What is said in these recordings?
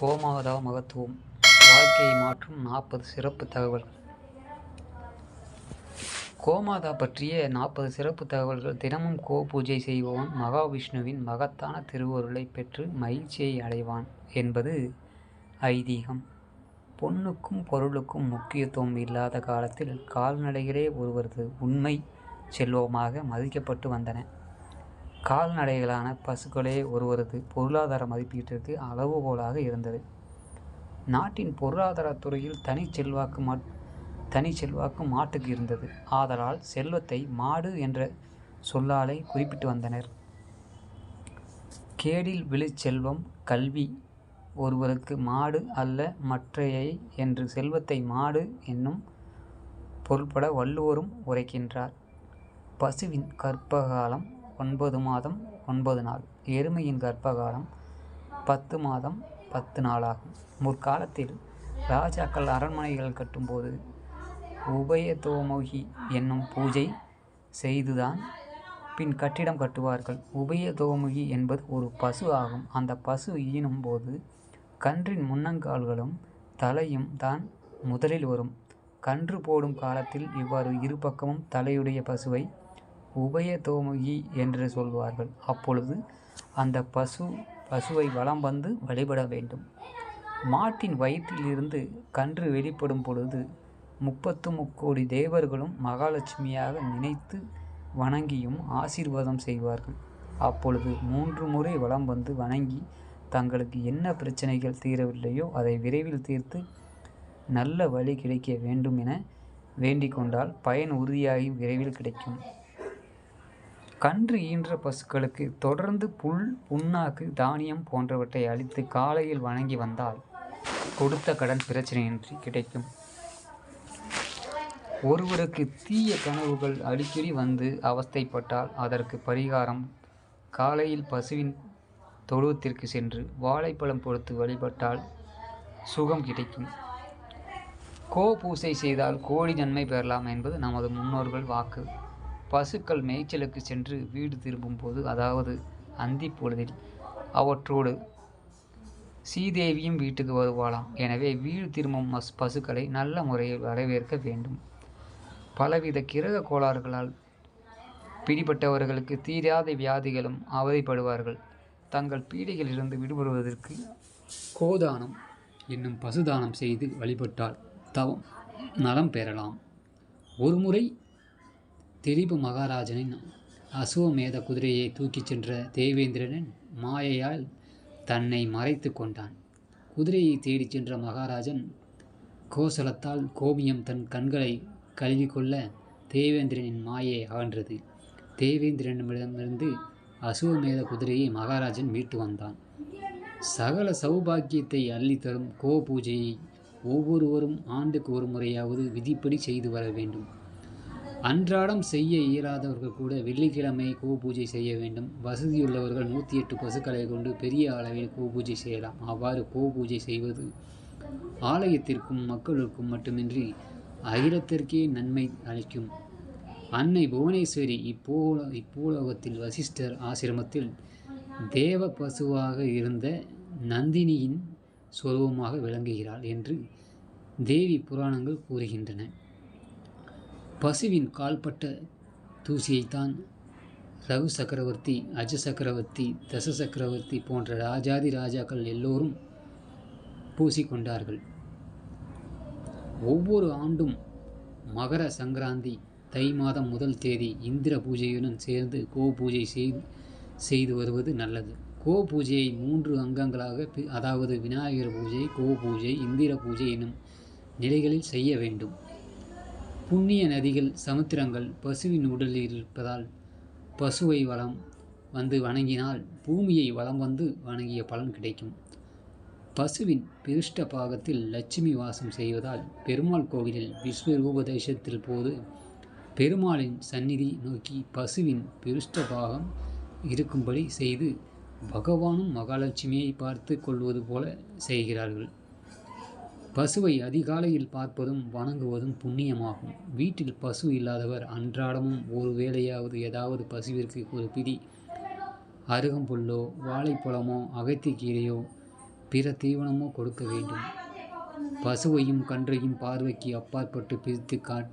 கோமாதா மகத்துவம் வாழ்க்கையை மாற்றும் நாற்பது சிறப்பு தகவல்கள். கோமாதா பற்றிய நாற்பது சிறப்பு தகவல்கள் தினமும் கோ பூஜை செய்பவன் மகாவிஷ்ணுவின் மகத்தான திருவருளை பெற்று மகிழ்ச்சியை அடைவான் என்பது ஐதீகம். பொன்னுக்கும் பொருளுக்கும் முக்கியத்துவம் இல்லாத காலத்தில் கால்நடைகளே ஒருவரது உண்மை செல்வமாக மதிக்கப்பட்டு வந்தன. கால்நடைகளான பசுக்களே ஒருவரது பொருளாதார மதிப்பீட்டிற்கு அளவுகோலாக இருந்தது. நாட்டின் பொருளாதாரத் துறையில் தனி செல்வாக்கு மட் தனி செல்வாக்கு மாட்டுக்கு இருந்தது. ஆதலால் செல்வத்தை மாடு என்ற சொல்லாலை குறிப்பிட்டு வந்தனர். கேடில் விழுச்செல்வம் கல்வி ஒருவருக்கு மாடு அல்ல மற்றையை என்று செல்வத்தை மாடு என்னும் பொருள்பட வள்ளுவரும் உரைக்கின்றார். பசுவின் கற்பகாலம் ஒன்பது மாதம் ஒன்பது நாள். எருமையின் கர்ப்பகாலம் பத்து மாதம் பத்து நாளாகும். முற்காலத்தில் ராஜாக்கள் அரண்மனைகள் கட்டும்போது உபயதோமுகி என்னும் பூஜை செய்துதான் பின் கட்டிடம் கட்டுவார்கள். உபயதோமுகி என்பது ஒரு பசு ஆகும். அந்த பசு ஈனும்போது கன்றின் முன்னங்கால்களும் தலையும் தான் முதலில் வரும். கன்று போடும் காலத்தில் இவ்வாறு இரு பக்கமும் தலையுடைய பசுவை உபயதோமுகி என்று சொல்வார்கள். அப்பொழுது அந்த பசு பசுவை வலம் வந்து வழிபட வேண்டும். மாட்டின் வயிற்றிலிருந்து கன்று வெளிப்படும் பொழுது முப்பத்து முக்கோடி தேவர்களும் மகாலட்சுமியாக நினைத்து வணங்கியும் ஆசீர்வாதம் செய்வார்கள். அப்பொழுது மூன்று முறை வலம் வந்து வணங்கி தங்களுக்கு என்ன பிரச்சனைகள் தீரவில்லையோ அதை விரைவில் தீர்த்து நல்ல வழி கிடைக்க வேண்டும் என வேண்டிக் கொண்டால் பயன் உறுதியாகி விரைவில் கிடைக்கும். கன்று ஈன்ற பசுக்களுக்கு தொடர்ந்து புல் புண்ணாக்கு தானியம் போன்றவற்றை அளித்து காலையில் வணங்கி வந்தால் கொடுத்த கடன் பிரச்சனையின்றி கிடைக்கும். ஒருவருக்கு தீய கனவுகள் அடிக்கடி வந்து அவஸ்தைப்பட்டால் அதற்கு பரிகாரம். காலையில் பசுவின் தொழுவத்திற்கு சென்று வாழைப்பழம் பொறுத்து வழிபட்டால் சுகம் கிடைக்கும். கோ பூசை செய்தால் கோடி நன்மை பெறலாம் என்பது நமது முன்னோர்கள் வாக்கு. பசுக்கள் மேய்ச்சலுக்கு சென்று வீடு திரும்பும்போது அதாவது அந்தி பொழுதில் அவற்றோடு சீதேவியும் வீட்டுக்கு வருவாளாம். எனவே வீடு திரும்பும் மஸ் பசுக்களை நல்ல முறையில் வரவேற்க வேண்டும். பலவித கிரக கோளாறுகளால் பிடிபட்டவர்களுக்கு தீராத வியாதிகளும் அவதிப்படுவார்கள். தங்கள் பீடைகளிலிருந்து விடுபடுவதற்கு கோதானம் என்னும் பசுதானம் செய்து வழிபட்டால் தவம் நலம் பெறலாம். ஒருமுறை திரிபு மகாராஜனின் அசுவமேத குதிரையை தூக்கிச் சென்ற தேவேந்திரனின் மாயையால் தன்னை மறைத்து கொண்டான். குதிரையை தேடிச் சென்ற மகாராஜன் கோசலத்தால் கோபியம் தன் கண்களை கழுவிக்கொள்ள தேவேந்திரனின் மாயை அகன்றது. தேவேந்திரனிடமிருந்து அசுவமேத குதிரையை மகாராஜன் மீட்டு வந்தான். சகல சௌபாக்கியத்தை அள்ளித்தரும் கோ பூஜையை ஒவ்வொருவரும் ஆண்டுக்கு ஒரு முறையாவது விதிப்படி செய்து வர வேண்டும். அன்றாடம் செய்ய இயலாதவர்கள் கூட வெள்ளிக்கிழமை கோ பூஜை செய்ய வேண்டும். வசதியுள்ளவர்கள் நூற்றி எட்டு பசுக்களை கொண்டு பெரிய அளவில் கோ பூஜை செய்யலாம். அவ்வாறு கோ பூஜை செய்வது ஆலயத்திற்கும் மக்களுக்கும் மட்டுமின்றி அகிலத்திற்கே நன்மை அளிக்கும். அன்னை புவனேஸ்வரி இப்போல இப்பூலோகத்தில் வசிஷ்டர் ஆசிரமத்தில் தேவ பசுவாக இருந்த நந்தினியின் சொருவமாக விளங்குகிறாள் என்று தேவி புராணங்கள் கூறுகின்றன. பசுவின் கால்பட்ட தூசியைத்தான் ரகு சக்கரவர்த்தி அஜ சக்கரவர்த்தி தச சக்கரவர்த்தி போன்ற ராஜாதி ராஜாக்கள் எல்லோரும் பூசிக்கொண்டார்கள். ஒவ்வொரு ஆண்டும் மகர சங்கராந்தி தை மாதம் முதல் தேதி இந்திர பூஜையுடன் சேர்ந்து கோ பூஜை செய்து செய்து வருவது நல்லது. கோ பூஜையை மூன்று அங்கங்களாக அதாவது விநாயகர் பூஜை கோ பூஜை இந்திர பூஜை எனும் நிலைகளில் செய்ய வேண்டும். புண்ணிய நதிகள் சமுத்திரங்கள் பசுவின் உடலில் இருப்பதால் பசுவை வளம் வந்து வணங்கினால் பூமியை வளம் வந்து வணங்கிய பலன் கிடைக்கும். பசுவின் பிருஷ்ட பாகத்தில் லட்சுமி வாசம் செய்வதால் பெருமாள் கோவிலில் விஸ்வரூப தரிசனத்தில் போது பெருமாளின் சந்நிதி நோக்கி பசுவின் பிருஷ்ட பாகம் இருக்கும்படி செய்து பகவானும் மகாலட்சுமியை பார்த்து கொள்வது போல செய்கிறார்கள். பசுவை அதிகாலையில் பார்ப்பதும் வணங்குவதும் புண்ணியமாகும். வீட்டில் பசு இல்லாதவர் அன்றாடமும் ஒரு வேளையாவது ஏதாவது பசுவிற்கு ஒரு பிடி அருகம்புல்லோ வாழைப்பழமோ அகத்திக்கீரையோ பிற தீவனமோ கொடுக்க வேண்டும். பசுவையும் கன்றையும் பார்வைக்கு அப்பாற்பட்டு பிரித்து காட்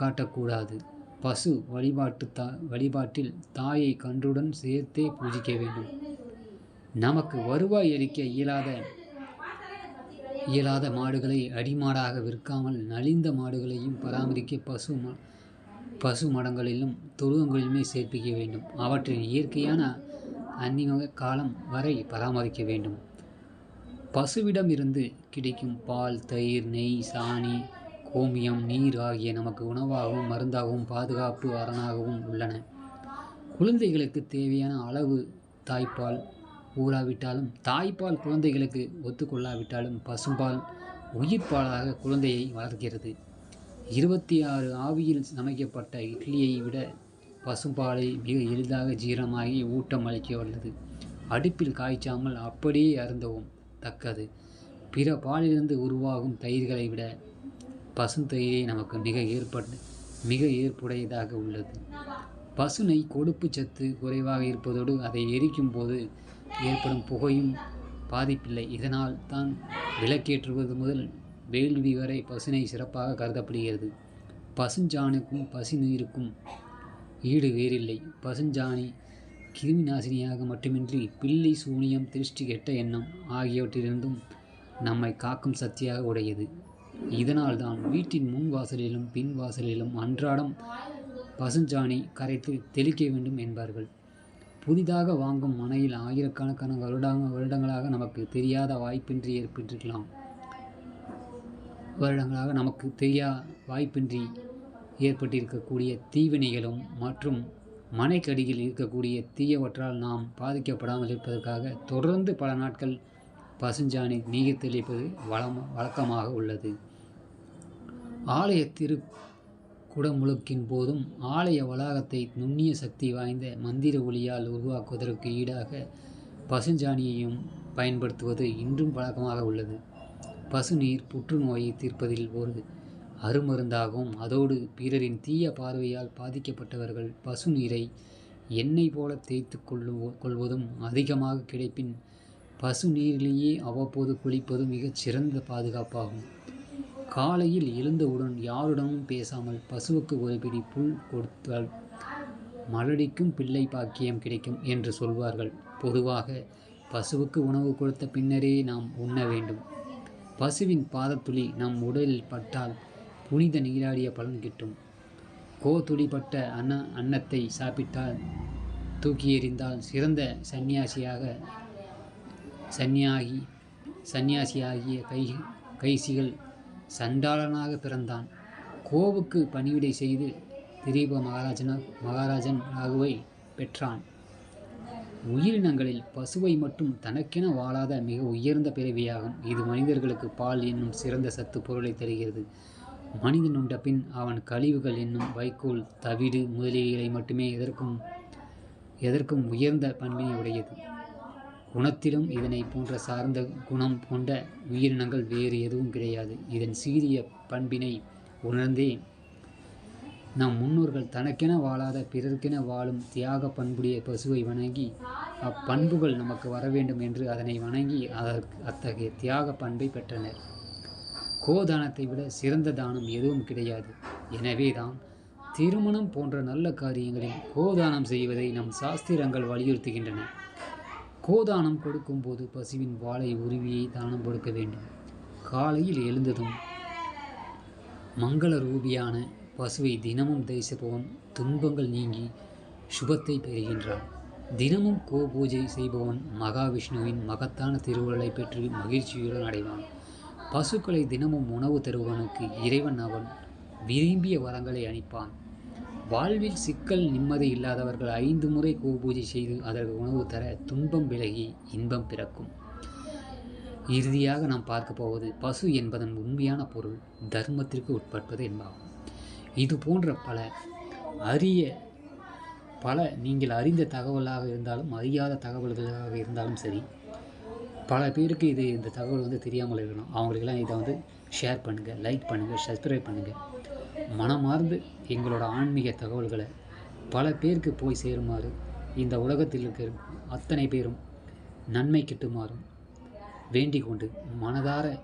காட்டக்கூடாது. பசு வழிபாட்டு தா வழிபாட்டில் தாயை கன்றுடன் சேர்த்தே பூஜிக்க வேண்டும். நமக்கு வருவாய் அளிக்க இயலாத இயலாத மாடுகளை அடிமாடாக விற்காமல் நலிந்த மாடுகளையும் பராமரிக்க பசு ம பசு மடங்களிலும் தொழுவங்களிலுமே சேர்ப்பிக்க வேண்டும். அவற்றின் இயற்கையான அந்நிமக காலம் வரை பராமரிக்க வேண்டும். பசுவிடம் இருந்து கிடைக்கும் பால் தயிர் நெய் சாணி கோமியம் நீர் ஆகிய நமக்கு உணவாகவும் மருந்தாகவும் பாதுகாப்பு அரணாகவும் உள்ளன. குழந்தைகளுக்கு தேவையான அளவு தாய்ப்பால் ஊறாவிட்டாலும் தாய்ப்பால் குழந்தைகளுக்கு ஒத்துக்கொள்ளாவிட்டாலும் பசும்பால் உயிர்ப்பாலாக குழந்தையை வளர்க்கிறது. இருபத்தி ஆறு ஆவியில் சமைக்கப்பட்ட இட்லியை விட பசும்பாலை மிக எளிதாக ஜீரணமாகி ஊட்டம் அளிக்க வல்லது. அடுப்பில் காய்ச்சாமல் அப்படியே அருந்தவும் தக்கது. பிற பாலிலிருந்து உருவாகும் தயிர்களை விட பசுந்தயிரே நமக்கு மிக ஏற்பட்டு மிக ஏற்புடையதாக உள்ளது. பசுனை கொழுப்பு சத்து குறைவாக இருப்பதோடு அதை எரிக்கும் போது ஏற்படும் புகையும் பாதிப்பில்லை. இதனால் தான் விளக்கேற்றுவது முதல் வேள்வி வரை பசுனை சிறப்பாக கருதப்படுகிறது. பசுஞ்சாணுக்கும் பசுநீருக்கும் ஈடு வேறில்லை. பசுஞ்சாணி கிருமி நாசினியாக மட்டுமின்றி பில்லி சூனியம் திருஷ்டி கெட்ட எண்ணம் ஆகியவற்றிலிருந்தும் நம்மை காக்கும் சக்தியாக உடையது. இதனால் தான் வீட்டின் முன் வாசலிலும் பின் வாசலிலும் அன்றாடம் பசுஞ்சாணி கரைத்து தெளிக்க வேண்டும் என்பார்கள். புதிதாக வாங்கும் மனையில் ஆயிரக்கணக்கான வருடாங்க வருடங்களாக நமக்கு தெரியாத வாய்ப்பின்றி ஏற்பட்டிருக்கலாம். வருடங்களாக நமக்கு தெரியா வாய்ப்பின்றி ஏற்பட்டிருக்கக்கூடிய தீவினைகளும் மற்றும் மனைக்கடியில் இருக்கக்கூடிய தீயவற்றால் நாம் பாதிக்கப்படாமல் இருப்பதற்காக தொடர்ந்து பல நாட்கள் பசுஞ்சாணி நீர் தெளிப்பது வளம் வழக்கமாக உள்ளது. ஆலய திரு குடமுழுக்கின் போதும் ஆலய வளாகத்தை நுண்ணிய சக்தி வாய்ந்த மந்திர ஒளியால் உருவாக்குவதற்கு ஈடாக பசுஞ்சாணியையும் பயன்படுத்துவது இன்றும் பழக்கமாக உள்ளது. பசுநீர் புற்றுநோயை தீர்ப்பதில் ஒரு அருமருந்தாகவும் அதோடு பிறரின் தீய பார்வையால் பாதிக்கப்பட்டவர்கள் பசுநீரை எண்ணெய் போல தேய்த்து கொள்ளு கொள்வதும் அதிகமாக கிடைப்பின் பசு நீரிலேயே அவ்வப்போது குளிப்பது மிகச் சிறந்த பாதுகாப்பாகும். காலையில் எழுந்தவுடன் யாருடனும் பேசாமல் பசுவுக்கு ஒரு பிடி புல் கொடுத்தால் மலடிக்கும் பிள்ளை பாக்கியம் கிடைக்கும் என்று சொல்வார்கள். பொதுவாக பசுவுக்கு உணவு கொடுத்த பின்னரே நாம் உண்ண வேண்டும். பசுவின் பாதத்துளி நம் உடலில் பட்டால் புனித நீராடிய பலன் கிட்டும். கோதுளிப்பட்ட அன்ன அன்னத்தை சாப்பிட்டால் தூக்கி எறிந்தால் சிறந்த சந்நியாசியாக சந்நியாகி சந்நியாசியாகிய கை கைசிகள் சண்டாளனாக பிறந்தான். கோவுக்கு பணிவிடை செய்து திரீப மகாராஜனா மகாராஜன் ராகுவை பெற்றான். உயிரினங்களில் பசுவை மட்டும் தனக்கென வாழாத மிக உயர்ந்த பிறவியாகும். இது மனிதர்களுக்கு பால் என்னும் சிறந்த சத்து பொருளை தருகிறது. மனிதன் உண்ட பின் அவன் கழிவுகள் என்னும் வைக்கோல் தவிடு முதலியவை மட்டுமே எதற்கும் எதற்கும் உயர்ந்த பண்பினை உடையது. குணத்திலும் இதனை போன்ற சார்ந்த குணம் கொண்ட உயிரினங்கள் வேறு எதுவும் கிடையாது. இதன் சீரிய பண்பினை உணர்ந்தே நம் முன்னோர்கள் தனக்கென வாழாத பிறர்க்கென வாழும் தியாக பண்புடைய பசுவை வணங்கி அப்பண்புகள் நமக்கு வர வேண்டும் என்று அதனை வணங்கி அதற்கு அத்தகைய தியாக பண்பை பெற்றனர். கோதானத்தை விட சிறந்த தானம் எதுவும் கிடையாது. எனவேதான் திருமணம் போன்ற நல்ல காரியங்களில் கோதானம் செய்வதை நம் சாஸ்திரங்கள் வலியுறுத்துகின்றன. கோதானம் கொடுக்கும்போது பசுவின் வாளை உருவியை தானம் கொடுக்க வேண்டும். காலையில் எழுந்ததும் மங்கள ரூபியான பசுவை தினமும் தரிசிப்பவன் துன்பங்கள் நீங்கி சுபத்தை பெறுகின்றான். தினமும் கோ பூஜை செய்பவன் மகாவிஷ்ணுவின் மகத்தான திருவுருளை பெற்று மகிழ்ச்சியுடன் அடைவான். பசுக்களை தினமும் உணவு தருபவனுக்கு இறைவன் அவன் விரும்பிய வரங்களை அளிப்பான் வாழ்வில் சிக்கல் நிம்மதி இல்லாதவர்கள் ஐந்து முறை கோபூஜை செய்து அதற்கு உணவு தர துன்பம் விலகி இன்பம் பிறக்கும். இறுதியாக நாம் பார்க்க போவது பசு என்பதன் உண்மையான பொருள் தர்மத்திற்கு உட்பட்டது என்பாகும். இது போன்ற பல அரிய பல நீங்கள் அறிந்த தகவலாக இருந்தாலும் அறியாத தகவல்களாக இருந்தாலும் சரி பல பேருக்கு இது இந்த தகவல் வந்து தெரியாமல் இருக்கணும் அவங்களுக்கெல்லாம் இதை வந்து ஷேர் பண்ணுங்கள் லைக் பண்ணுங்கள் சப்ஸ்கிரைப் பண்ணுங்கள் மனமார்ந்து எங்களோட ஆன்மீக தகவல்களை பல பேருக்கு போய் சேருமாறு இந்த உலகத்தில் இருக்கிற அத்தனை பேரும் நன்மை கிட்டுமாறும் வேண்டிக் கொண்டு மனதார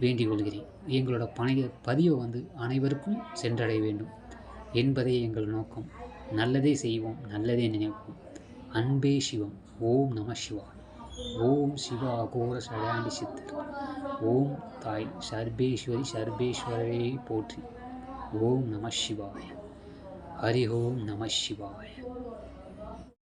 வேண்டிக் கொள்கிறேன் எங்களோட பணைய பதிவை வந்து அனைவருக்கும் சென்றடைய வேண்டும். என்பதே எங்கள் நோக்கம். நல்லதே செய்வோம் நல்லதே நினைப்போம். அன்பே சிவம். ஓம் நம சிவா. ஓம் சிவா அகோர சடாண்டி சித்தர். ஓம் தாய் சர்பேஸ்வரி சர்பேஸ்வரே போற்றி. ஓம் நம சிவாய ஹரி ஓம் நம சிவாய